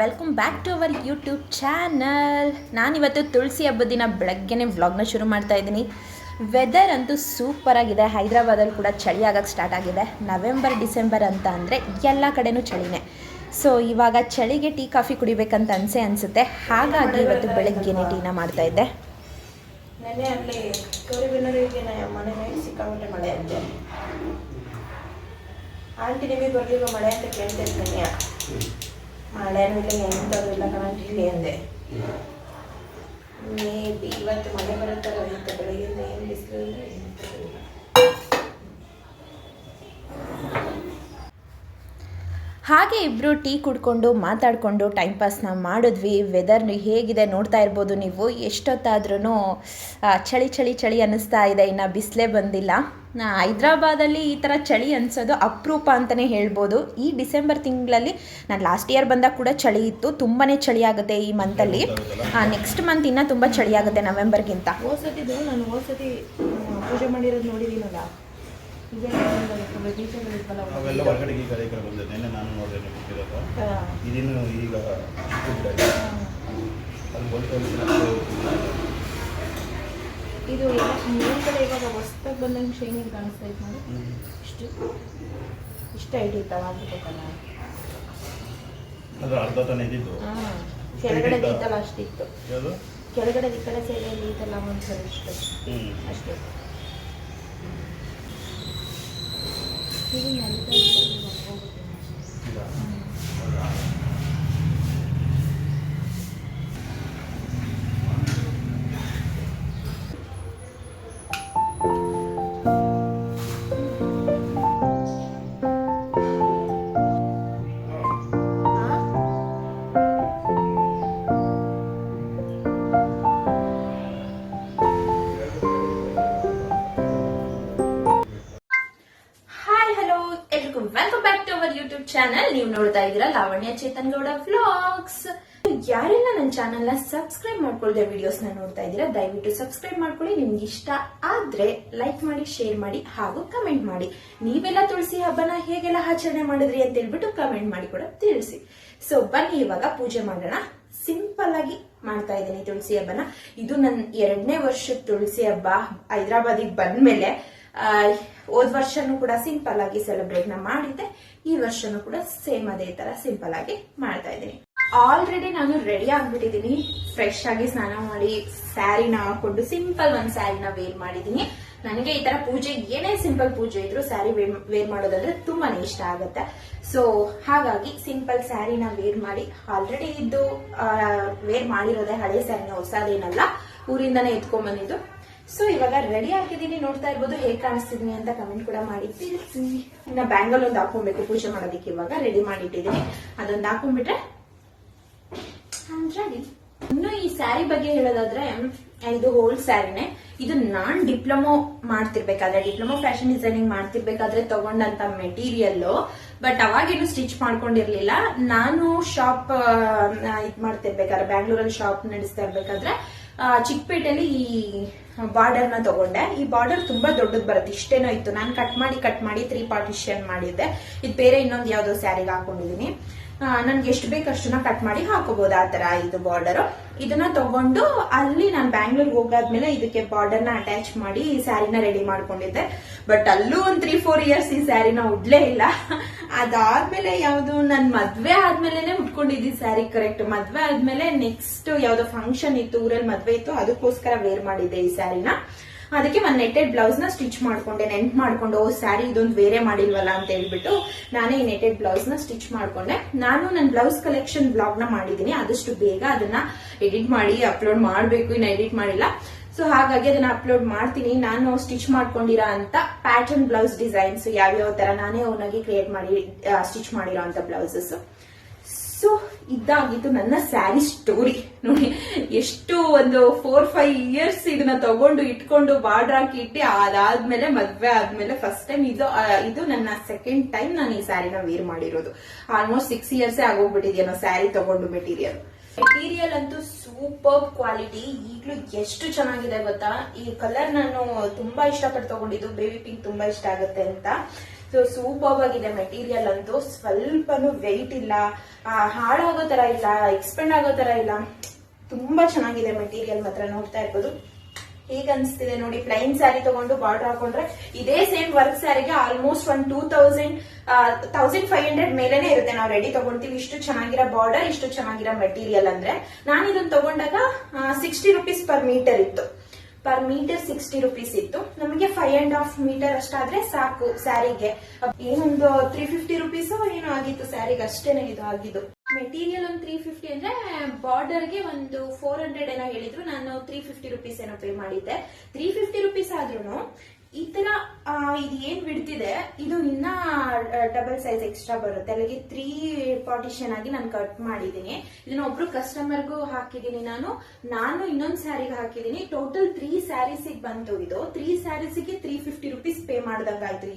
Welcome back to our YouTube channel ನಾನಿವತ್ತು ತುಳಸಿ ಹಬ್ಬದ ದಿನ ಬೆಳಗ್ಗೆನೇ ವ್ಲಾಗ್ನ ಶುರು ಮಾಡ್ತಾ ಇದ್ದೀನಿ. ವೆದರ್ ಅಂತೂ ಸೂಪರ್ ಆಗಿದೆ. ಹೈದ್ರಾಬಾದಲ್ಲಿ ಕೂಡ ಚಳಿ ಆಗೋಕ್ಕೆ ಸ್ಟಾರ್ಟ್ ಆಗಿದೆ. ನವೆಂಬರ್ ಡಿಸೆಂಬರ್ ಅಂತ ಅಂದರೆ ಎಲ್ಲ ಕಡೆನೂ ಚಳಿನೇ. ಸೊ ಇವಾಗ ಚಳಿಗೆ ಟೀ, ಕಾಫಿ ಕುಡಿಬೇಕಂತ ಅನಿಸೆ ಅನಿಸುತ್ತೆ. ಹಾಗಾಗಿ ಇವತ್ತು ಬೆಳಗ್ಗೆನೇ ಟೀನ ಮಾಡ್ತಾ ಇದ್ದೆ. ನೆನ್ನೆ ಅಲ್ಲಿ ಗೌರಿಬಿನ್ನೂರಿಗೆ ಮನೆ ಮೇಲೆ ಸಿಕ್ಕಾಪಟ್ಟೆ ಮಳೆ ಅಂತೆ. ಆಂಟಿ ನಿಮಗೆ ಬರ್ಲಿಲ್ಲ ಮಳೆ ಅಂತ ಕೇಳ್ತಾ ಇರ್ತೀನಿ. ಮಳೆನೂ ಇಲ್ಲ ಎಂಥದ್ದು ಇಲ್ಲ ಇಲ್ಲಿ ಅಂದೆ. ಮೇ ಬಿ ಇವತ್ತು ಮಳೆ ಬರುತ್ತಲ್ಲ ಅಂತ ಬೆಳಗ್ಗೆಯಿಂದ ಏನು ಬಿಸಿಲು ಅಂದರೆ ಹಾಗೆ ಇಬ್ಬರು ಟೀ ಕುಡ್ಕೊಂಡು ಮಾತಾಡಿಕೊಂಡು ಟೈಮ್ ಪಾಸ್ನ ಮಾಡಿದ್ವಿ. ವೆದರ್ ಹೇಗಿದೆ ನೋಡ್ತಾ ಇರ್ಬೋದು ನೀವು. ಎಷ್ಟೊತ್ತಾದ್ರೂ ಚಳಿ ಚಳಿ ಚಳಿ ಅನ್ನಿಸ್ತಾ ಇದೆ. ಇನ್ನು ಬಿಸಿಲೇ ಬಂದಿಲ್ಲ. ಹೈದ್ರಾಬಾದಲ್ಲಿ ಈ ಥರ ಚಳಿ ಅನ್ಸೋದು ಅಪರೂಪ ಅಂತಲೇ ಹೇಳ್ಬೋದು. ಈ ಡಿಸೆಂಬರ್ ತಿಂಗಳಲ್ಲಿ ನಾನು ಲಾಸ್ಟ್ ಇಯರ್ ಬಂದಾಗ ಕೂಡ ಚಳಿ ಇತ್ತು. ತುಂಬಾ ಚಳಿ ಆಗುತ್ತೆ ಈ ಮಂತಲ್ಲಿ ನೆಕ್ಸ್ಟ್ ಮಂತ್ ಇನ್ನೂ ತುಂಬ ಚಳಿ ಆಗುತ್ತೆ ನವೆಂಬರ್ಗಿಂತ. ಹೋದ್ಸತಿದು ನಾನು ಹೋದ್ಸತಿ ಪೂಜೆ ಮಾಡಿರೋದು ನೋಡಿದ್ದೀನಲ್ಲ ಇದೇ ಅವೆಲ್ಲ ಹೊರಗಡೆ ಈಗ ಅದೇ ಕಡೆ ಬಂದಿದೆ ನಾನು ನೋಡಿದೆ ನೀವು ಬಿಟ್ಟಿರೋದು ಈಗ ಚಿಕ್ಕದಾಗಿದೆ. ಅಲ್ಲಿ ಬಂದು ಇದು ಎಲ್ಲ ಮೇಲ್ಗಡೆ ಇವಾಗ ಹೊಸ್ದಾಗಿ ಬಂದಂಗೆ ಶೈನಿಂಗ್ ಕಾಣಿಸ್ತಾ ಇತ್ತು ನೋಡಿ. ಇಷ್ಟು. ಇಷ್ಟ ಐಡಿ ಇರ್ತಾವ ಆಗ್ಬೇಕಲ್ಲ ಅದು ಅರ್ಧ ತಾನೆ ಇದ್ದಿದ್ದು. ಕೆಳಗಡೆ ಇತ್ತಲ್ಲ ಅಷ್ಟಿತ್ತು ಕೆಳಗಡೆ ಈ ಕಡೆ ಸೈಡಲ್ಲಿ ಇತ್ತಲ್ಲ ಒಂದ್ಸಲ ಇಷ್ಟು. ಅಷ್ಟೇ. ಇದು ನೆಲದ ಯೂಟ್ಯೂಬ್ ಚಾನಲ್ ನೀವು ನೋಡ್ತಾ ಇದೀರಾ ಲಾವಣ್ಯ ಚೇತನ್ ಗೌಡ ವ್ಲಾಗ್ಸ್ ಯಾರೆಲ್ಲ ನನ್ನ ಚಾನಲ್ನ ಸಬ್ಸ್ಕ್ರೈಬ್ ಮಾಡ್ಕೊಳ್ದೆ ವಿಡಿಯೋಸ್ನ ನೋಡ್ತಾ ಇದ್ದೀರಾ, ದಯವಿಟ್ಟು ಸಬ್ಸ್ಕ್ರೈಬ್ ಮಾಡ್ಕೊಳ್ಳಿ. ನಿಮ್ಗೆ ಇಷ್ಟ ಆದ್ರೆ ಲೈಕ್ ಮಾಡಿ ಶೇರ್ ಮಾಡಿ ಹಾಗೂ ಕಮೆಂಟ್ ಮಾಡಿ. ನೀವೆಲ್ಲ ತುಳಸಿ ಹಬ್ಬನ ಹೇಗೆಲ್ಲ ಆಚರಣೆ ಮಾಡಿದ್ರಿ ಅಂತ ಹೇಳ್ಬಿಟ್ಟು ಕಮೆಂಟ್ ಮಾಡಿ ಕೂಡ ತಿಳಿಸಿ. ಸೊ ಬನ್ನಿ, ಇವಾಗ ಪೂಜೆ ಮಾಡೋಣ. ಸಿಂಪಲ್ ಆಗಿ ಮಾಡ್ತಾ ಇದ್ದೀನಿ ತುಳಸಿ ಹಬ್ಬನ. ಇದು ನನ್ನ ಎರಡನೇ ವರ್ಷದ ತುಳಸಿ ಹಬ್ಬ. ಹೈದ್ರಾಬಾದಿಗೆ ಬಂದ್ಮೇಲೆ ಮೇಲೆ ಹೋದ್ ವರ್ಷನೂ ಕೂಡ ಸಿಂಪಲ್ ಆಗಿ ಸೆಲೆಬ್ರೇಟ್ನ ಮಾಡಿದ್ದೆ. ಈ ವರ್ಷನೂ ಕೂಡ ಸೇಮ್ ಅದೇ ತರ ಸಿಂಪಲ್ ಆಗಿ ಮಾಡ್ತಾ ಇದ್ದೀನಿ. ಆಲ್ರೆಡಿ ನಾನು ರೆಡಿ ಆಗ್ಬಿಟ್ಟಿದ್ದೀನಿ. ಫ್ರೆಶ್ ಆಗಿ ಸ್ನಾನ ಮಾಡಿ ಸ್ಯಾರಿನ ಹಾಕೊಂಡು ಸಿಂಪಲ್ ಒಂದ್ ಸ್ಯಾರಿನ ವೇರ್ ಮಾಡಿದೀನಿ ನನಗೆ ಈ ತರ ಪೂಜೆ ಏನೇ ಸಿಂಪಲ್ ಪೂಜೆ ಇದ್ರು ಸ್ಯಾರಿ ವೇರ್ ಮಾಡೋದಂದ್ರೆ ತುಂಬಾನೇ ಇಷ್ಟ ಆಗುತ್ತೆ. ಸೊ ಹಾಗಾಗಿ ಸಿಂಪಲ್ ಸ್ಯಾರಿನ ವೇರ್ ಮಾಡಿ ಆಲ್ರೆಡಿ ಇದ್ದು ವೇರ್ ಮಾಡಿರೋದೇ ಹಳೆ ಸ್ಯಾರಿನ ಹೊಸದೇನಲ್ಲ, ಊರಿಂದಾನೇ ಎತ್ಕೊಂಡ್ ಬಂದಿದ್ದು ಸೊ ಇವಾಗ ರೆಡಿ ಆಗಿದ್ದೀನಿ, ನೋಡ್ತಾ ಇರ್ಬೋದು ಹೇಗೆ ಕಾಣಿಸ್ತಿದೀನಿ ಅಂತ ಕಮೆಂಟ್ ಕೂಡ ಮಾಡಿ. ತಿಳಿಸಿ ಇನ್ನ ಬ್ಯಾಂಗಲ್ ಒಂದು ಹಾಕೊಂಡ್ಬೇಕು ಪೂಜೆ ಮಾಡೋದಕ್ಕೆ ಇವಾಗ. ರೆಡಿ ಮಾಡಿಟ್ಟಿದ್ದೀನಿ. ಅದೊಂದು ಹಾಕೊಂಡ್ಬಿಟ್ರೆ ಇನ್ನು ಈ ಸ್ಯಾರಿ ಬಗ್ಗೆ ಹೇಳೋದಾದ್ರೆ ಇದು ಹೋಲ್ ಸ್ಯಾರಿನೇ ಇದು ನಾನ್ ಡಿಪ್ಲೊಮೊ ಮಾಡ್ತಿರ್ಬೇಕಾದ್ರೆ, ಡಿಪ್ಲೊಮೊ ಫ್ಯಾಷನ್ ಡಿಸೈನಿಂಗ್ ಮಾಡ್ತಿರ್ಬೇಕಾದ್ರೆ ತಗೊಂಡಂತ ಮೆಟೀರಿಯಲ್ ಬಟ್ ಅವಾಗೇನು ಸ್ಟಿಚ್ ಮಾಡ್ಕೊಂಡಿರ್ಲಿಲ್ಲ. ನಾನು ಶಾಪ್ ಇದ್ ಮಾಡ್ತಿರ್ಬೇಕಾದ್ರೆ ಬ್ಯಾಂಗ್ಳೂರಲ್ಲಿ ಶಾಪ್ ನಡೆಸ್ತಾ ಇರ್ಬೇಕಾದ್ರೆ ಚಿಕ್ಕಪೇಟೆಯಲ್ಲಿ ಈ ಬಾರ್ಡರ್ನ ತಗೊಂಡೆ. ಈ ಬಾರ್ಡರ್ ತುಂಬಾ ದೊಡ್ಡದು ಬರುತ್ತೆ. ಇಷ್ಟೇನೋ ಇತ್ತು. ನಾನು ಕಟ್ ಮಾಡಿ ಕಟ್ ಮಾಡಿ ತ್ರೀ ಪಾರ್ಟಿಷನ್ ಮಾಡಿದ್ದೆ. ಇದು ಬೇರೆ ಇನ್ನೊಂದು ಯಾವ್ದೋ ಸ್ಯಾರಿಗೆ ಹಾಕೊಂಡಿದೀನಿ. ನನ್ಗೆ ಎಷ್ಟು ಬೇಕು ಅಷ್ಟನ್ನ ಕಟ್ ಮಾಡಿ ಹಾಕೋಬಹುದು ಆ ತರ ಇದು ಬಾರ್ಡರ್ ಇದನ್ನ ತಗೊಂಡು ಅಲ್ಲಿ ನಾನು ಬ್ಯಾಂಗ್ಳೂರ್ ಹೋಗಾದ್ಮೇಲೆ ಇದಕ್ಕೆ ಬಾರ್ಡರ್ನ ಅಟ್ಯಾಚ್ ಮಾಡಿ ಈ ಸ್ಯಾರಿನ ರೆಡಿ ಮಾಡ್ಕೊಂಡಿದ್ದೆ. ಬಟ್ ಅಲ್ಲೂ ಒಂದ್ ತ್ರೀ ಫೋರ್ ಇಯರ್ಸ್ ಈ ಸ್ಯಾರಿನ ಉಡ್ಲೇ ಇಲ್ಲ. ಅದಾದ್ಮೇಲೆ ಯಾವ್ದು, ನನ್ ಮದ್ವೆ ಆದ್ಮೇಲೆನೆ ಉಟ್ಕೊಂಡಿದ್ದಿ ಸ್ಯಾರಿ ಕರೆಕ್ಟ್ ಮದ್ವೆ ಆದ್ಮೇಲೆ ನೆಕ್ಸ್ಟ್ ಯಾವ್ದೋ ಫಂಕ್ಷನ್ ಇತ್ತು, ಊರಲ್ಲಿ ಮದ್ವೆ ಇತ್ತು, ಅದಕ್ಕೋಸ್ಕರ ವೇರ್ ಮಾಡಿದ್ದೆ ಈ ಸ್ಯಾರಿನ ಅದಕ್ಕೆ ಒಂದ್ ನೆಟೆಡ್ ಬ್ಲೌಸ್ನ ಸ್ಟಿಚ್ ಮಾಡ್ಕೊಂಡೆ ನೆಂಟ್ ಮಾಡ್ಕೊಂಡು ಸ್ಯಾರಿ ಇದೊಂದು ಬೇರೆ ಮಾಡಿಲ್ವಲ್ಲ ಅಂತ ಹೇಳ್ಬಿಟ್ಟು ನಾನೇ ಈ ನೆಟೆಡ್ ಬ್ಲೌಸ್ನ ಸ್ಟಿಚ್ ಮಾಡ್ಕೊಂಡೆ. ನಾನು ನನ್ನ ಬ್ಲೌಸ್ ಕಲೆಕ್ಷನ್ ಬ್ಲಾಗ್ನ ಮಾಡಿದೀನಿ, ಆದಷ್ಟು ಬೇಗ ಅದನ್ನ ಎಡಿಟ್ ಮಾಡಿ ಅಪ್ಲೋಡ್ ಮಾಡ್ಬೇಕು, ಇನ್ನು ಎಡಿಟ್ ಮಾಡಿಲ್ಲ. ಸೊ ಹಾಗಾಗಿ ಅದನ್ನ ಅಪ್ಲೋಡ್ ಮಾಡ್ತೀನಿ. ನಾನು ಸ್ಟಿಚ್ ಮಾಡ್ಕೊಂಡಿರೋ ಅಂತ ಪ್ಯಾಟರ್ನ್ ಬ್ಲೌಸ್ ಡಿಸೈನ್ಸ್ ಯಾವ್ಯಾವ ತರ ನಾನೇ ಓನಾಗಿ ಕ್ರಿಯೇಟ್ ಮಾಡಿ ಸ್ಟಿಚ್ ಮಾಡಿರೋ ಅಂತ ಬ್ಲೌಸಸ್ ಸೊ ಇದಾಗಿತ್ತು ನನ್ನ ಸ್ಯಾರಿ ಸ್ಟೋರಿ. ನೋಡಿ, ಎಷ್ಟು ಒಂದು ಫೋರ್ ಫೈವ್ ಇಯರ್ಸ್ ಇದನ್ನ ತಗೊಂಡು ಇಟ್ಕೊಂಡು ಬಾರ್ಡರ್ ಹಾಕಿ ಅದಾದ್ಮೇಲೆ ಮದ್ವೆ ಆದ್ಮೇಲೆ ಫಸ್ಟ್ ಟೈಮ್ ಇದು ಇದು ನನ್ನ ಸೆಕೆಂಡ್ ಟೈಮ್ ನಾನು ಈ ಸ್ಯಾರಿನ ವೇರ್ ಮಾಡಿರೋದು. ಆಲ್ಮೋಸ್ಟ್ ಸಿಕ್ಸ್ ಇಯರ್ಸ್ ಆಗೋಗ್ಬಿಟ್ಟಿದೆಯೋ ಸ್ಯಾರಿ ತಗೊಂಡು ಮೆಟೀರಿಯಲ್ ಮೆಟೀರಿಯಲ್ ಅಂತೂ ಸೂಪರ್ ಕ್ವಾಲಿಟಿ ಈಗಲೂ ಎಷ್ಟು ಚೆನ್ನಾಗಿದೆ ಗೊತ್ತಾ? ಈ ಕಲರ್ ನಾನು ತುಂಬಾ ಇಷ್ಟಪಟ್ಟು ತಗೊಂಡಿದ್ದು ಬೇಬಿ ಪಿಂಕ್ ತುಂಬಾ ಇಷ್ಟ ಆಗುತ್ತೆ ಅಂತ. ಸೊ ಸೂಪರ್ ಆಗಿದೆ ಮೆಟೀರಿಯಲ್ ಅಂತೂ. ಸ್ವಲ್ಪನೂ ವೆಯ್ಟ್ ಇಲ್ಲ. ಹಾಳಾಗೋ ತರ ಇಲ್ಲ ಎಕ್ಸ್ಪೆಂಡ್ ಆಗೋ ತರ ಇಲ್ಲ. ತುಂಬಾ ಚೆನ್ನಾಗಿದೆ ಮೆಟೀರಿಯಲ್ ಮಾತ್ರ ನೋಡ್ತಾ ಇರ್ಬೋದು. ಈಗ ಅನ್ಸ್ತಿದೆ ನೋಡಿ ಪ್ಲೈನ್ ಸ್ಯಾರಿ ತಗೊಂಡು ಬಾರ್ಡರ್ ಹಾಕೊಂಡ್ರೆ ಇದೇ ಸೇಮ್ ವರ್ಕ್ ಸ್ಯಾರಿಗೆ ಆಲ್ಮೋಸ್ಟ್ ಒಂದ್ two thousand thousand five hundred ಮೇಲೆನೆ ಇರುತ್ತೆ. ನಾವು ರೆಡಿ ತಗೊಂತೀವಿ. ಇಷ್ಟು ಚೆನ್ನಾಗಿರೋ ಬಾರ್ಡರ್ ಇಷ್ಟು ಚೆನ್ನಾಗಿರೋ ಮೆಟೀರಿಯಲ್ ಅಂದ್ರೆ. ನಾನು ಇದನ್ನ ತಗೊಂಡಾಗ ಸಿಕ್ಸ್ಟಿ ರುಪೀಸ್ ಪರ್ ಮೀಟರ್ ಇತ್ತು. ಪರ್ ಮೀಟರ್ ಸಿಕ್ಸ್ಟಿ ರುಪೀಸ್ ಇತ್ತು. ನಮಗೆ ಫೈವ್ ಅಂಡ್ ಹಾಫ್ ಮೀಟರ್ ಅಷ್ಟಾದ್ರೆ ಸಾಕು ಸ್ಯಾರಿಗೆ. ಏನೊಂದು ತ್ರೀ ಫಿಫ್ಟಿ ರುಪೀಸ್ ಏನೋ ಆಗಿತ್ತು ಸ್ಯಾರಿಗೆ ಅಷ್ಟೇನೆ ಇದು ಆಗಿದ್ದು. ಮೆಟೀರಿಯಲ್ ಒಂದು ತ್ರೀ ಫಿಫ್ಟಿ ಅಂದ್ರೆ ಬಾರ್ಡರ್ಗೆ ಒಂದು ಫೋರ್ ಹಂಡ್ರೆಡ್ ಏನೋ ಹೇಳಿದ್ರು. ನಾನು ತ್ರೀ ಫಿಫ್ಟಿ ರುಪೀಸ್ ಏನೋ ಪೇ ಮಾಡಿದ್ದೆ. ತ್ರೀ ಫಿಫ್ಟಿ ರುಪೀಸ್ ಆದ್ರೂ ಈ ತರ ಇದು ಏನ್ ಬಿಡ್ತಿದೆ, ಇದು ಇನ್ನ ಡಬಲ್ ಸೈಜ್ ಎಕ್ಸ್ಟ್ರಾ ಬರುತ್ತೆ. ಅಲ್ಲಿಗೆ ತ್ರೀ ಪಾರ್ಟಿಷನ್ ಆಗಿ ನಾನು ಕಟ್ ಮಾಡಿದ್ದೀನಿ. ಇದನ್ನ ಒಬ್ರು ಕಸ್ಟಮರ್ಗೂ ಹಾಕಿದೀನಿ ನಾನು. ನಾನು ಇನ್ನೊಂದ್ ಸ್ಯಾರಿಗೆ ಹಾಕಿದೀನಿ ಟೋಟಲ್ ತ್ರೀ ಸ್ಯಾರೀಸಿಗೆ ಬಂತು ಇದು. ತ್ರೀ ಸ್ಯಾರೀಸಿಗೆ ತ್ರೀ ಫಿಫ್ಟಿ ರುಪೀಸ್ ಪೇ ಮಾಡ್ದಂಗಾಯ್ತು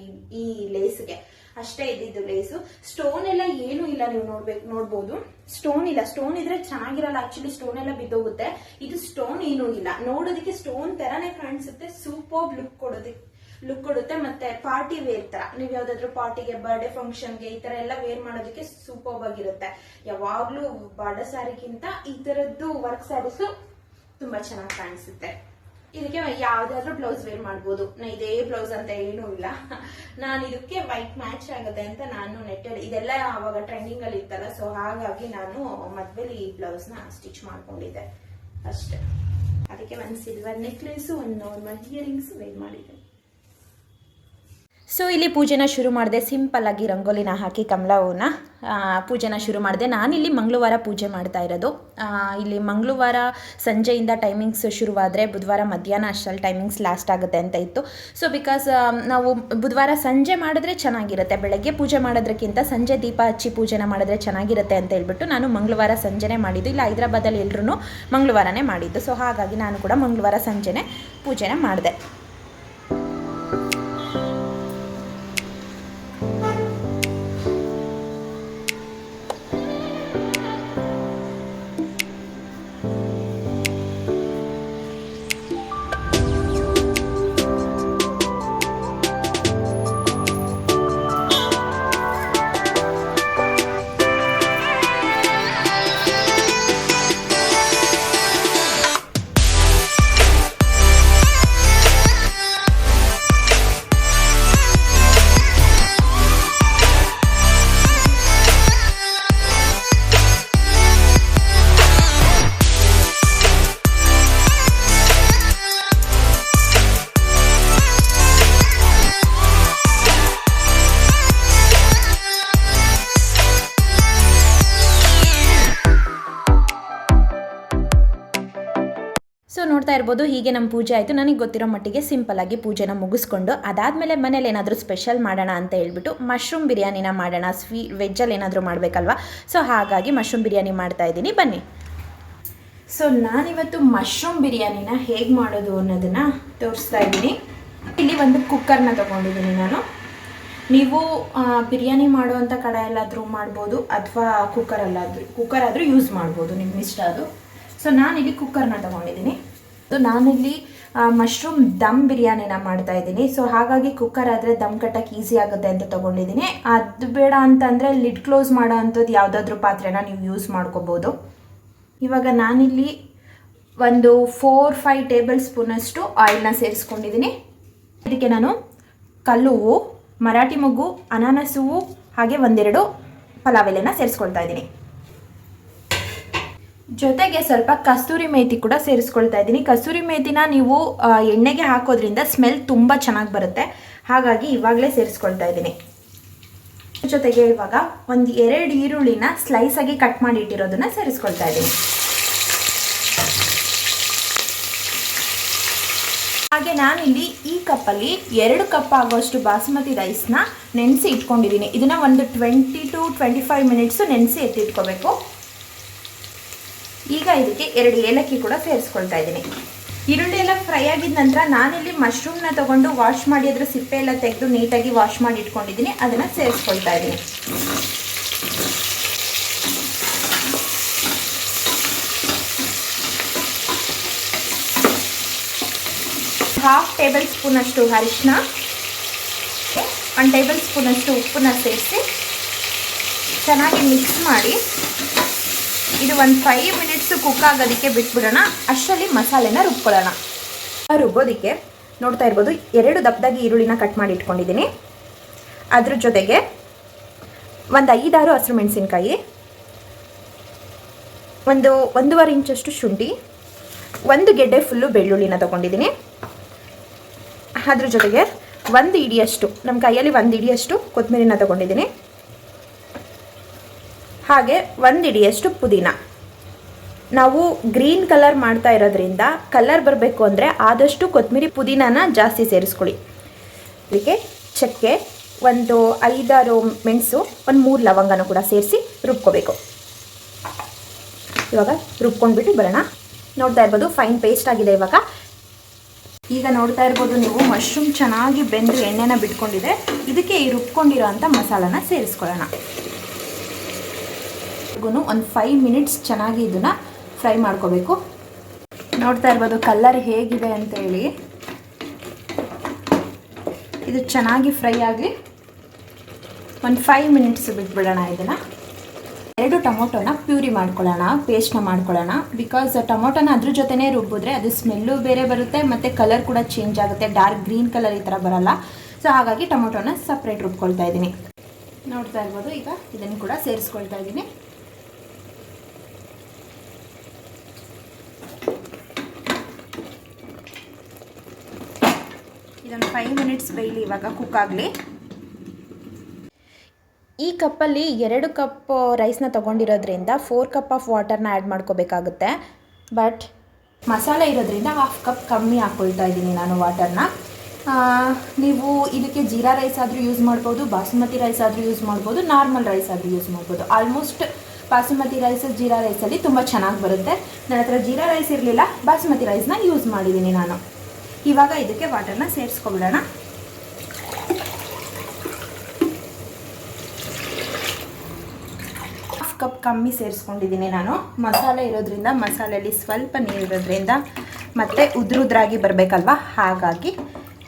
ಈ ಲೇಸ್ಗೆ ಅಷ್ಟೇ ಇದ್ದಿದ್ದು ಲೇಸು ಸ್ಟೋನ್ ಎಲ್ಲ ಏನು ಇಲ್ಲ ನೀವು ನೋಡ್ಬೇಕು, ನೋಡ್ಬೋದು. ಸ್ಟೋನ್ ಇಲ್ಲ. ಸ್ಟೋನ್ ಇದ್ರೆ ಚೆನ್ನಾಗಿರಲ್ಲ. ಆಕ್ಚುಲಿ ಸ್ಟೋನ್ ಎಲ್ಲ ಬಿದ್ದೋಗುತ್ತೆ. ಇದು ಸ್ಟೋನ್ ಏನೂ ಇಲ್ಲ. ನೋಡೋದಕ್ಕೆ ಸ್ಟೋನ್ ತರಾನೇ ಕಾಣಿಸುತ್ತೆ. ಸೂಪರ್ ಲುಕ್ ಕೊಡೋದಕ್ಕೆ ಲುಕ್ ಕೊಡುತ್ತೆ. ಮತ್ತೆ ಪಾರ್ಟಿ ವೇರ್ ತರ. ನೀವು ಯಾವ್ದಾದ್ರು ಪಾರ್ಟಿಗೆ ಬರ್ಡೇ ಫಂಕ್ಷನ್ಗೆ ಈ ತರ ಎಲ್ಲ ವೇರ್ ಮಾಡೋದಕ್ಕೆ ಸೂಪರ್ ಆಗಿರುತ್ತೆ. ಯಾವಾಗ್ಲೂ ಬಾರ್ಡರ್ ಸ್ಯಾರಿಗಿಂತ ಈ ತರದ್ದು ವರ್ಕ್ ಸ್ಯಾರೀಸು ತುಂಬಾ ಚೆನ್ನಾಗಿ ಕಾಣಿಸುತ್ತೆ. ಇದಕ್ಕೆ ಯಾವ್ದಾದ್ರು ಬ್ಲೌಸ್ ವೇರ್ ಮಾಡ್ಬೋದು. ನಾ ಇದೇ ಬ್ಲೌಸ್ ಅಂತ ಏನು ಇಲ್ಲ. ನಾನು ಇದಕ್ಕೆ ವೈಟ್ ಮ್ಯಾಚ್ ಆಗುತ್ತೆ ಅಂತ ನಾನು ನೆಟ್ಟೆಡ್ ಇದೆಲ್ಲ ಅವಾಗ ಟ್ರೆಂಡಿಂಗ್ ಅಲ್ಲಿ ಇತ್ತಲ್ಲ ಸೊ ಹಾಗಾಗಿ ನಾನು ಮದ್ವೆಲಿ ಈ ಬ್ಲೌಸ್ನ ಸ್ಟಿಚ್ ಮಾಡ್ಕೊಂಡಿದ್ದೆ. ಅಷ್ಟೇ. ಅದಕ್ಕೆ ಒಂದು ಸಿಲ್ವರ್ ನೆಕ್ಲೆಸ್ ಒಂದು ನಾರ್ಮಲ್ ಇಯರಿಂಗ್ಸ್ ವೇರ್ ಮಾಡಿದ್ದೆ ಸೊ ಇಲ್ಲಿ ಪೂಜೆನ ಶುರು ಮಾಡಿದೆ. ಸಿಂಪಲ್ ಆಗಿ ರಂಗೋಲಿನ ಹಾಕಿ ಕಮಲ ಆ, ಪೂಜೆನ ಶುರು ಮಾಡಿದೆ. ನಾನಿಲ್ಲಿ ಮಂಗಳವಾರ ಪೂಜೆ ಮಾಡ್ತಾ ಇರೋದು. ಇಲ್ಲಿ ಮಂಗಳವಾರ ಸಂಜೆಯಿಂದ ಟೈಮಿಂಗ್ಸ್ ಶುರುವಾದರೆ ಬುಧವಾರ ಮಧ್ಯಾಹ್ನ ಅಷ್ಟರಲ್ಲಿ ಟೈಮಿಂಗ್ಸ್ ಲಾಸ್ಟ್ ಆಗುತ್ತೆ ಅಂತ ಇತ್ತು. ಸೊ ಬಿಕಾಸ್ ನಾವು ಬುಧವಾರ ಸಂಜೆ ಮಾಡಿದ್ರೆ ಚೆನ್ನಾಗಿರುತ್ತೆ. ಬೆಳಗ್ಗೆ ಪೂಜೆ ಮಾಡೋದಕ್ಕಿಂತ ಸಂಜೆ ದೀಪ ಹಚ್ಚಿ ಪೂಜೆನ ಮಾಡಿದ್ರೆ ಚೆನ್ನಾಗಿರುತ್ತೆ ಅಂತ ಹೇಳ್ಬಿಟ್ಟು ನಾನು ಮಂಗಳವಾರ ಸಂಜೆನೇ ಮಾಡಿದ್ದು. ಇಲ್ಲ ಹೈದ್ರಾಬಾದಲ್ಲಿ ಎಲ್ಲರೂ ಮಂಗಳವಾರನೇ ಮಾಡಿದ್ದು. ಸೊ ಹಾಗಾಗಿ ನಾನು ಕೂಡ ಮಂಗಳವಾರ ಸಂಜೆನೇ ಪೂಜೆನ ಮಾಡಿದೆ. ಇರ್ಬೋದು ಹೀಗೆ ನಮ್ಮ ಪೂಜೆ ಆಯಿತು. ನನಗೆ ಗೊತ್ತಿರೋ ಮಟ್ಟಿಗೆ ಸಿಂಪಲ್ ಆಗಿ ಪೂಜೆನ ಮುಗಿಸ್ಕೊಂಡು, ಅದಾದಮೇಲೆ ಮನೇಲಿ ಏನಾದರೂ ಸ್ಪೆಷಲ್ ಮಾಡೋಣ ಅಂತ ಹೇಳ್ಬಿಟ್ಟು ಮಶ್ರೂಮ್ ಬಿರಿಯಾನಿನ ಮಾಡೋಣ. ಸ್ವೀ, ವೆಜ್ಜಲ್ಲಿ ಏನಾದರೂ ಮಾಡಬೇಕಲ್ವಾ? ಸೊ, ಹಾಗಾಗಿ ಮಶ್ರೂಮ್ ಬಿರಿಯಾನಿ ಮಾಡ್ತಾ ಇದ್ದೀನಿ. ಬನ್ನಿ. ಸೊ, ನಾನಿವತ್ತು ಮಶ್ರೂಮ್ ಬಿರಿಯಾನಿನ ಹೇಗೆ ಮಾಡೋದು ಅನ್ನೋದನ್ನ ತೋರಿಸ್ತಾ ಇದ್ದೀನಿ. ಇಲ್ಲಿ ಒಂದು ಕುಕ್ಕರ್ನ ತೊಗೊಂಡಿದ್ದೀನಿ ನಾನು. ನೀವು ಬಿರಿಯಾನಿ ಮಾಡುವಂಥ ಕಡೆಯಲ್ಲಾದರೂ ಮಾಡ್ಬೋದು, ಅಥವಾ ಕುಕ್ಕರಲ್ಲಾದರೂ ಕುಕ್ಕರ್ ಆದರೂ ಯೂಸ್ ಮಾಡ್ಬೋದು, ನಿಮ್ಗೆ ಇಷ್ಟ ಅದು. ಸೊ, ನಾನಿಲ್ಲಿ ಕುಕ್ಕರ್ನ ತೊಗೊಂಡಿದ್ದೀನಿ. ನಾನಿಲ್ಲಿ ಮಶ್ರೂಮ್ ದಮ್ ಬಿರಿಯಾನಿನ ಮಾಡ್ತಾ ಇದ್ದೀನಿ. ಸೊ ಹಾಗಾಗಿ ಕುಕ್ಕರ್ ಆದರೆ ದಮ್ ಕಟ್ಟಕ್ಕೆ ಈಸಿ ಆಗುತ್ತೆ ಅಂತ ತಗೊಂಡಿದ್ದೀನಿ. ಅದು ಬೇಡ ಅಂತಂದರೆ ಲಿಡ್ ಕ್ಲೋಸ್ ಮಾಡೋ ಅಂಥದ್ದು ಯಾವುದಾದ್ರೂ ಪಾತ್ರೆನ ನೀವು ಯೂಸ್ ಮಾಡ್ಕೋಬೋದು. ಇವಾಗ ನಾನಿಲ್ಲಿ ಒಂದು ಫೋರ್ ಫೈವ್ ಟೇಬಲ್ ಸ್ಪೂನಷ್ಟು ಆಯಿಲ್ನ ಸೇರಿಸ್ಕೊಂಡಿದ್ದೀನಿ. ಇದಕ್ಕೆ ನಾನು ಕಲ್ಲು ಹೂವು ಮರಾಠಿ ಮೊಗ್ಗು, ಅನಾನಸ್ ಹೂವು ಹಾಗೆ ಒಂದೆರಡು ಪಲಾವ್ ಎಲೆನ ಸೇರಿಸ್ಕೊಳ್ತಾ ಇದ್ದೀನಿ. ಜೊತೆಗೆ ಸ್ವಲ್ಪ ಕಸ್ತೂರಿ ಮೇತಿ ಕೂಡ ಸೇರಿಸ್ಕೊಳ್ತಾ ಇದ್ದೀನಿ. ಕಸ್ತೂರಿ ಮೇಥಿನ ನೀವು ಎಣ್ಣೆಗೆ ಹಾಕೋದ್ರಿಂದ ಸ್ಮೆಲ್ ತುಂಬ ಚೆನ್ನಾಗಿ ಬರುತ್ತೆ. ಹಾಗಾಗಿ ಇವಾಗಲೇ ಸೇರಿಸ್ಕೊಳ್ತಾ ಇದ್ದೀನಿ. ಜೊತೆಗೆ ಇವಾಗ ಒಂದು ಎರಡು ಈರುಳ್ಳಿನ ಸ್ಲೈಸ್ ಆಗಿ ಕಟ್ ಮಾಡಿ ಇಟ್ಟಿರೋದನ್ನ ಸೇರಿಸ್ಕೊಳ್ತಾ ಇದ್ದೀನಿ. ಹಾಗೆ ನಾನಿಲ್ಲಿ ಈ ಕಪ್ಪಲ್ಲಿ ಎರಡು ಕಪ್ ಆಗೋಷ್ಟು ಬಾಸುಮತಿ ರೈಸ್ನ ನೆನೆಸಿ ಇಟ್ಕೊಂಡಿದ್ದೀನಿ. ಇದನ್ನ ಒಂದು twenty to twenty five minutes ನೆನೆಸಿ ಎತ್ತಿಟ್ಕೋಬೇಕು. ಈಗ ಇದಕ್ಕೆ ಎರಡು ಏಲಕ್ಕಿ ಕೂಡ ಸೇರಿಸ್ಕೊಳ್ತಾ ಇದ್ದೀನಿ. ಈರುಳ್ಳಿ ಎಲ್ಲ ಫ್ರೈ ಆಗಿದ ನಂತರ ನಾನಿಲ್ಲಿ ಮಶ್ರೂಮ್ನ ತಗೊಂಡು ವಾಶ್ ಮಾಡಿ ಅದರ ಸಿಪ್ಪೆ ಎಲ್ಲ ತೆಗೆದು ನೀಟಾಗಿ ವಾಶ್ ಮಾಡಿ ಇಟ್ಕೊಂಡಿದ್ದೀನಿ. ಅದನ್ನು ಸೇರಿಸ್ಕೊಳ್ತಾ ಇದ್ದೀನಿ. ಹಾಫ್ ಟೇಬಲ್ ಸ್ಪೂನಷ್ಟು ಅರಿಶಿನ ಒನ್ ಟೇಬಲ್ ಸ್ಪೂನಷ್ಟು ಉಪ್ಪನ್ನ ಸೇರಿಸಿ ಚೆನ್ನಾಗಿ ಮಿಕ್ಸ್ ಮಾಡಿ ಇದು ಒಂದು ಫೈವ್ ಮಿನಿಟ್ಸ್ ಕುಕ್ ಆಗೋದಕ್ಕೆ ಬಿಟ್ಬಿಡೋಣ. ಅಷ್ಟರಲ್ಲಿ ಮಸಾಲೆನ ರುಬ್ಕೊಳ್ಳೋಣ. ರುಬ್ಬೋದಕ್ಕೆ ನೋಡ್ತಾ ಇರ್ಬೋದು, ಎರಡು ದಪ್ಪದಾಗಿ ಈರುಳ್ಳಿನ ಕಟ್ ಮಾಡಿ ಇಟ್ಕೊಂಡಿದ್ದೀನಿ. ಅದ್ರ ಜೊತೆಗೆ ಒಂದು ಐದಾರು ಹಸಿರು ಮೆಣಸಿನ್ಕಾಯಿ, ಒಂದು ಒಂದೂವರೆ ಇಂಚಷ್ಟು ಶುಂಠಿ, ಒಂದು ಗೆಡ್ಡೆ ಫುಲ್ಲು ಬೆಳ್ಳುಳ್ಳಿನ ತೊಗೊಂಡಿದ್ದೀನಿ. ಅದ್ರ ಜೊತೆಗೆ ಒಂದು ಇಡಿಯಷ್ಟು ನಮ್ಮ ಕೈಯಲ್ಲಿ ಒಂದು ಇಡಿಯಷ್ಟು ಕೊತ್ತಂಬರಿನ ತೊಗೊಂಡಿದ್ದೀನಿ. ಹಾಗೆ ಒಂದು ಇಡಿಯಷ್ಟು ಪುದೀನ. ನಾವು ಗ್ರೀನ್ ಕಲರ್ ಮಾಡ್ತಾ ಇರೋದ್ರಿಂದ ಕಲರ್ ಬರಬೇಕು ಅಂದರೆ ಆದಷ್ಟು ಕೊತ್ತಂಬರಿ ಪುದೀನಾನ ಜಾಸ್ತಿ ಸೇರಿಸ್ಕೊಳ್ಳಿ. ಅದಕ್ಕೆ ಚಕ್ಕೆ ಒಂದು ಐದಾರು ಮೆಣಸು, ಒಂದು ಮೂರು ಲವಂಗನ ಕೂಡ ಸೇರಿಸಿ ರುಬ್ಕೋಬೇಕು. ಇವಾಗ ರುಬ್ಕೊಂಡ್ಬಿಟ್ಟು ಬರೋಣ. ನೋಡ್ತಾ ಇರ್ಬೋದು ಫೈನ್ ಪೇಸ್ಟ್ ಆಗಿದೆ ಇವಾಗ. ಈಗ ನೋಡ್ತಾ ಇರ್ಬೋದು ನೀವು ಮಶ್ರೂಮ್ ಚೆನ್ನಾಗಿ ಬೆಂದು ಎಣ್ಣೆನ ಬಿಟ್ಕೊಂಡಿದೆ. ಇದಕ್ಕೆ ಈ ರುಬ್ಕೊಂಡಿರೋ ಅಂಥ ಮಸಾಲಾನ ಸೇರಿಸ್ಕೊಳ್ಳೋಣ. ಒಂದು ಫೈವ್ ಮಿನಿಟ್ಸ್ ಚೆನ್ನಾಗಿ ಇದನ್ನು ಫ್ರೈ ಮಾಡ್ಕೋಬೇಕು. ನೋಡ್ತಾ ಇರ್ಬೋದು ಕಲ್ಲರ್ ಹೇಗಿದೆ ಅಂತ ಹೇಳಿ. ಇದು ಚೆನ್ನಾಗಿ ಫ್ರೈ ಆಗಲಿ ಒಂದು ಫೈವ್ ಮಿನಿಟ್ಸ್ ಬಿಟ್ಬಿಡೋಣ ಇದನ್ನು. ಎರಡು ಟೊಮೊಟೊನ ಪ್ಯೂರಿ ಮಾಡ್ಕೊಳ್ಳೋಣ ಪೇಸ್ಟ್ನ ಮಾಡ್ಕೊಳ್ಳೋಣ. ಬಿಕಾಸ್ ಟೊಮೊಟೊನ ಅದ್ರ ಜೊತೆನೇ ರುಬ್ಬಿದ್ರೆ ಅದು ಸ್ಮೆಲ್ಲು ಬೇರೆ ಬರುತ್ತೆ, ಮತ್ತು ಕಲರ್ ಕೂಡ ಚೇಂಜ್ ಆಗುತ್ತೆ. ಡಾರ್ಕ್ ಗ್ರೀನ್ ಕಲರ್ ಈ ಥರ ಬರಲ್ಲ. ಸೊ ಹಾಗಾಗಿ ಟೊಮೊಟೊನ ಸಪ್ರೇಟ್ ರುಬ್ಕೊಳ್ತಾ ಇದ್ದೀನಿ. ನೋಡ್ತಾ ಇರ್ಬೋದು, ಈಗ ಇದನ್ನು ಕೂಡ ಸೇರಿಸ್ಕೊಳ್ತಾ ಇದ್ದೀನಿ. ಇದೊಂದು ಫೈವ್ ಮಿನಿಟ್ಸ್ ಬೇಯಲಿ ಇವಾಗ ಕುಕ್ ಆಗಲಿ. ಈ ಕಪ್ಪಲ್ಲಿ ಎರಡು ಕಪ್ ರೈಸ್ನ ತೊಗೊಂಡಿರೋದ್ರಿಂದ ಫೋರ್ ಕಪ್ ಆಫ್ ವಾಟರ್ನ ಆ್ಯಡ್ ಮಾಡ್ಕೋಬೇಕಾಗುತ್ತೆ. ಬಟ್ ಮಸಾಲೆ ಇರೋದ್ರಿಂದ ಹಾಫ್ ಕಪ್ ಕಮ್ಮಿ ಹಾಕ್ಕೊಳ್ತಾ ಇದ್ದೀನಿ ನಾನು ವಾಟರ್ನ ನೀವು ಇದಕ್ಕೆ ಜೀರಾ ರೈಸ್ ಆದರೂ ಯೂಸ್ ಮಾಡ್ಬೋದು, ಬಾಸುಮತಿ ರೈಸ್ ಆದರೂ ಯೂಸ್ ಮಾಡ್ಬೋದು ನಾರ್ಮಲ್ ರೈಸ್ ಆದರೂ ಯೂಸ್ ಮಾಡ್ಬೋದು. ಆಲ್ಮೋಸ್ಟ್ ಬಾಸುಮತಿ ರೈಸ್ ಜೀರಾ ರೈಸಲ್ಲಿ ತುಂಬ ಚೆನ್ನಾಗಿ ಬರುತ್ತೆ. ನನ್ನ ಹತ್ರ ಜೀರಾ ರೈಸ್ ಇರಲಿಲ್ಲ, ಬಾಸುಮತಿ ರೈಸ್ನ ಯೂಸ್ ಮಾಡಿದ್ದೀನಿ ನಾನು. ಇವಾಗ ಇದಕ್ಕೆ ವಾಟರ್ನ ಸೇರಿಸ್ಕೊಬಿಡೋಣ. ಹಾಫ್ ಕಪ್ ಕಮ್ಮಿ ಸೇರಿಸ್ಕೊಂಡಿದ್ದೀನಿ ನಾನು. ಮಸಾಲೆ ಇರೋದ್ರಿಂದ ಮಸಾಲೆಯಲ್ಲಿ ಸ್ವಲ್ಪ ನೀರಿರೋದ್ರಿಂದ ಮತ್ತೆ ಉದ್ರುದ್ರಾಗಿ ಬರಬೇಕಲ್ವ? ಹಾಗಾಗಿ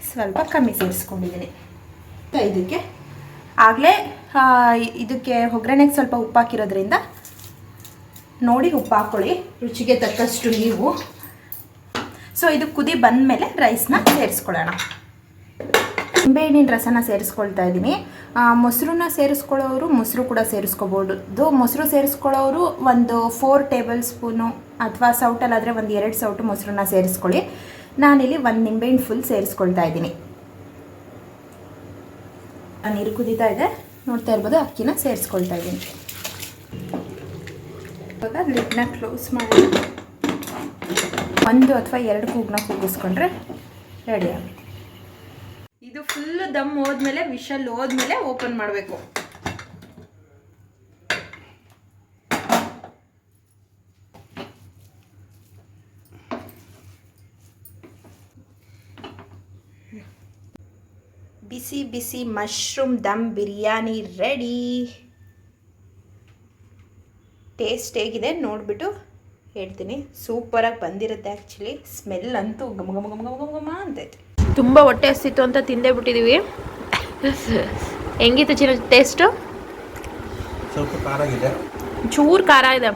ಸ್ವಲ್ಪ ಕಮ್ಮಿ ಸೇರಿಸ್ಕೊಂಡಿದ್ದೀನಿ. ಇದಕ್ಕೆ ಆಗಲೇ ಇದಕ್ಕೆ ಒಗ್ಗರಣೆಗೆ ಸ್ವಲ್ಪ ಉಪ್ಪು ಹಾಕಿರೋದ್ರಿಂದ ನೋಡಿ ಉಪ್ಪು ಹಾಕ್ಕೊಳ್ಳಿ ರುಚಿಗೆ ತಕ್ಕಷ್ಟು ನೀವು. ಸೊ ಇದು ಕುದಿ ಬಂದಮೇಲೆ ರೈಸ್ನ ಸೇರಿಸ್ಕೊಳ್ಳೋಣ. ನಿಂಬೆಹಣ್ಣಿನ ರಸನ ಸೇರಿಸ್ಕೊಳ್ತಾ ಇದ್ದೀನಿ. ಮೊಸರನ್ನ ಸೇರಿಸ್ಕೊಳ್ಳೋರು ಮೊಸರು ಕೂಡ ಸೇರಿಸ್ಕೋಬೋದು. ಮೊಸರು ಸೇರಿಸ್ಕೊಳ್ಳೋರು ಒಂದು ಫೋರ್ ಟೇಬಲ್ ಸ್ಪೂನು ಅಥವಾ ಸೌಟಲ್ಲಾದರೆ ಒಂದು ಎರಡು ಸೌಟು ಮೊಸರನ್ನ ಸೇರಿಸ್ಕೊಳ್ಳಿ. ನಾನಿಲ್ಲಿ ಒಂದು ನಿಂಬೆಹಣ್ಣು ಫುಲ್ ಸೇರಿಸ್ಕೊಳ್ತಾ ಇದ್ದೀನಿ. ನೀರು ಕುದೀತಾ ಇದೆ. ನೋಡ್ತಾ ಇರ್ಬೋದು, ಅಕ್ಕಿನ ಸೇರಿಸ್ಕೊಳ್ತಾ ಇದ್ದೀನಿ. ಇವಾಗ ಲಿಡ್ನ ಕ್ಲೋಸ್ ಮಾಡಿ ಒಂದು ಅಥವಾ ಎರಡು ಕೂಗ್ನ ಕೂಗಿಸ್ಕೊಂಡ್ರೆ ರೆಡಿ ಆಗುತ್ತೆ. ಇದು ಫುಲ್ ದಮ್ ಹೋದ್ಮೇಲೆ ವಿಷಲ್ ಹೋದ್ಮೇಲೆ ಓಪನ್ ಮಾಡಬೇಕು. ಬಿಸಿ ಬಿಸಿ mushroom dum biryani ready taste ಹೇಗಿದೆ ನೋಡಿಬಿಟ್ಟು ಹೇಳ್ತೀನಿ. ಸೂಪರಾಗಿ ಬಂದಿರುತ್ತೆ ಆ್ಯಕ್ಚುಲಿ ಸ್ಮೆಲ್ ಅಂತೂ ಗಮ ಗಮ ಗಮ ಗಮ ಗಮ ಗಮ ಅಂತೈತೆ. ತುಂಬ ಹೊಟ್ಟೆ ಹಸಿತ್ತು ಅಂತ ತಿಂದೇ ಬಿಟ್ಟಿದ್ದೀವಿ ಹೆಂಗಿತ್ತು ಚಿನ್ನ ಟೇಸ್ಟು ಸ್ವಲ್ಪ ಖಾರ ಆಗಿದೆ. ಚೂರು ಖಾರ ಇದೆ.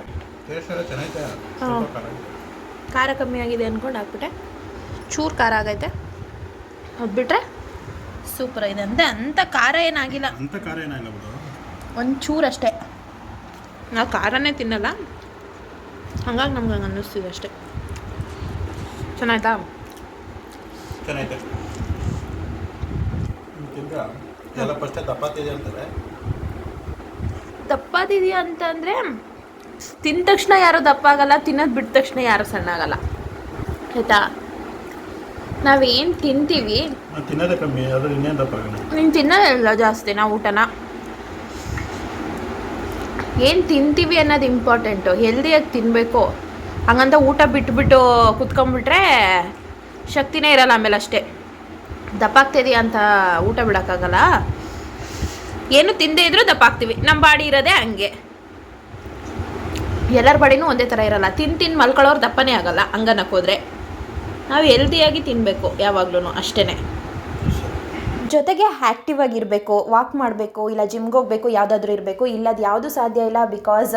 ಖಾರ ಕಮ್ಮಿ ಆಗಿದೆ ಅಂದ್ಕೊಂಡು ಹಾಕ್ಬಿಟ್ಟೆ. ಚೂರು ಖಾರ ಆಗೈತೆ. ಅದು ಬಿಟ್ರೆ ಸೂಪರ್ ಆಗಿದೆ ಅಂತೆ ಅಂಥ ಖಾರ ಏನಾಗಿಲ್ಲ. ಅಂತ ಖಾರ ಏನಾಗಿಲ್ಲ ಬಿಡು. ಒಂದು ಚೂರು ಅಷ್ಟೇ. ನಾವು ಖಾರನೇ ತಿನ್ನಲ್ಲ. ಹಂಗಾಗಿ ನಮ್ಗೆ ಹಂಗೆ ಅನ್ನಿಸ್ತಿದೆ ಅಷ್ಟೇ. ಚೆನ್ನಾಯ್ತಾ? ಚೆನ್ನಾಗಿದೆ ಅಂತಂದ್ರೆ ಎಲ್ಲ ಫಸ್ಟೇ ದಪ್ಪಾತಿದೆ ಅಂತಾರೆ ದಪ್ಪಾದಿದೆಯಾ ಅಂತಂದರೆ ತಿಂದ ತಕ್ಷಣ ಯಾರು ದಪ್ಪ ಆಗಲ್ಲ ತಿನ್ನೋದು ಬಿಟ್ಟ ತಕ್ಷಣ ಯಾರು ಸಣ್ಣ ಆಗಲ್ಲ ಆಯಿತಾ? ನಾವೇನು ತಿಂತೀವಿ? ನೀನ್ ತಿನ್ನೋದೇ ಕಮ್ಮಿ ನೀನು ತಿನ್ನೋದಿಲ್ಲ ಜಾಸ್ತಿ ನಾವು ಊಟನ. ಏನು ತಿಂತೀವಿ ಅನ್ನೋದು ಇಂಪಾರ್ಟೆಂಟು ಹೆಲ್ದಿಯಾಗಿ ತಿನ್ನಬೇಕು ಹಂಗಂತ ಊಟ ಬಿಟ್ಬಿಟ್ಟು ಕುತ್ಕೊಂಡ್ಬಿಟ್ರೆ ಶಕ್ತಿನೇ ಇರಲ್ಲ ಆಮೇಲೆ ಅಷ್ಟೇ. ದಪ್ಪಾಗ್ತಿದೆ ಅಂತ ಊಟ ಬಿಡೋಕ್ಕಾಗಲ್ಲ. ಏನು ತಿಂದೇ ಇದ್ರೂ ದಪ್ಪಾಗ್ತೀವಿ. ನಮ್ಮ ಬಾಡಿ ಇರೋದೇ ಹಂಗೆ. ಎಲ್ಲರ ಬಾಡಿನೂ ಒಂದೇ ಥರ ಇರಲ್ಲ. ತಿನ್ ತಿನ್ ಮಲ್ಕೊಳ್ಳೋರು ದಪ್ಪನೇ ಆಗಲ್ಲ ಹಂಗನ್ನಕ್ಕೆ ಹೋದರೆ. ನಾವು ಹೆಲ್ದಿಯಾಗಿ ತಿನ್ನಬೇಕು ಯಾವಾಗ್ಲೂ ಅಷ್ಟೇ ಜೊತೆಗೆ ಆ್ಯಕ್ಟಿವ್ ಆಗಿರಬೇಕು ವಾಕ್ ಮಾಡಬೇಕು, ಇಲ್ಲ ಜಿಮ್ಗೆ ಹೋಗಬೇಕು, ಯಾವುದಾದ್ರೂ ಇರಬೇಕು. ಇಲ್ಲದು ಯಾವುದು ಸಾಧ್ಯ ಇಲ್ಲ ಬಿಕಾಸ್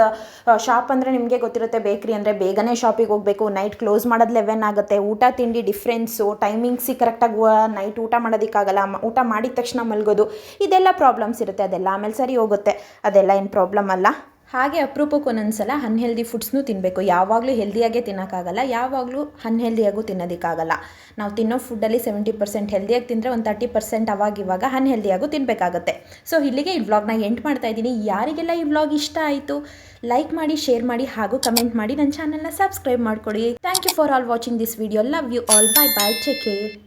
ಶಾಪ್ ಅಂದರೆ ನಿಮಗೆ ಗೊತ್ತಿರುತ್ತೆ ಬೇಕ್ರಿ ಅಂದರೆ ಬೇಗನೆ ಶಾಪಿಗೆ ಹೋಗಬೇಕು. ನೈಟ್ ಕ್ಲೋಸ್ ಮಾಡೋದು ಲೆವೆನ್ ಆಗುತ್ತೆ. ಊಟ, ತಿಂಡಿ ಡಿಫ್ರೆನ್ಸು ಟೈಮಿಂಗ್ಸಿಗೆ ಕರೆಕ್ಟಾಗಿ ನೈಟ್ ಊಟ ಮಾಡೋದಕ್ಕಾಗಲ್ಲ. ಊಟ ಮಾಡಿದ ತಕ್ಷಣ ಮಲಗೋದು, ಇದೆಲ್ಲ ಪ್ರಾಬ್ಲಮ್ಸ್ ಇರುತ್ತೆ. ಅದೆಲ್ಲ ಆಮೇಲೆ ಸರಿ ಹೋಗುತ್ತೆ. ಅದೆಲ್ಲ ಏನು ಪ್ರಾಬ್ಲಮ್ ಅಲ್ಲ. ಹಾಗೆ ಅಪರೂಪಕ್ಕೆ ಒಂದೊಂದ್ಸಲ ಅನ್ಹೆಲ್ದಿ ಫುಡ್ಸ್ನೂ ತಿನ್ನಬೇಕು ಯಾವಾಗಲೂ ಹೆಲ್ದಿಯಾಗೇ ತಿನ್ನೋಕ್ಕಾಗಲ್ಲ, ಯಾವಾಗಲೂ ಅನ್ಹೆಲ್ದಿಯಾಗೂ ತಿನ್ನೋದಕ್ಕಾಗಲ್ಲ. ನಾವು ತಿನ್ನೋ ಫುಡ್ಡಲ್ಲಿ ಸೆವೆಂಟಿ ಪರ್ಸೆಂಟ್ ಹೆಲ್ದಿಯಾಗಿ ತಿಂದರೆ ಒಂದು ತರ್ಟಿ ಪರ್ಸೆಂಟ್ ಅವಾಗ ಇವಾಗ ಅನ್ಹೆಲ್ದಿಯಾಗೂ ತಿನ್ನಬೇಕಾಗತ್ತೆ ಸೊ ಇಲ್ಲಿಗೆ ಈ ವ್ಲಾಗ್ನ ಎಂಟ್ ಮಾಡ್ತಾ ಇದ್ದೀನಿ. ಯಾರಿಗೆಲ್ಲ ಈ ವ್ಲಾಗ್ ಇಷ್ಟ ಆಯಿತು ಲೈಕ್ ಮಾಡಿ ಶೇರ್ ಮಾಡಿ ಹಾಗೂ ಕಮೆಂಟ್ ಮಾಡಿ ನನ್ನ ಚಾನಲ್ನ ಸಬ್ಸ್ಕ್ರೈಬ್ ಮಾಡಿಕೊಡಿ. Thank you for all watching this video love you all bye bye take care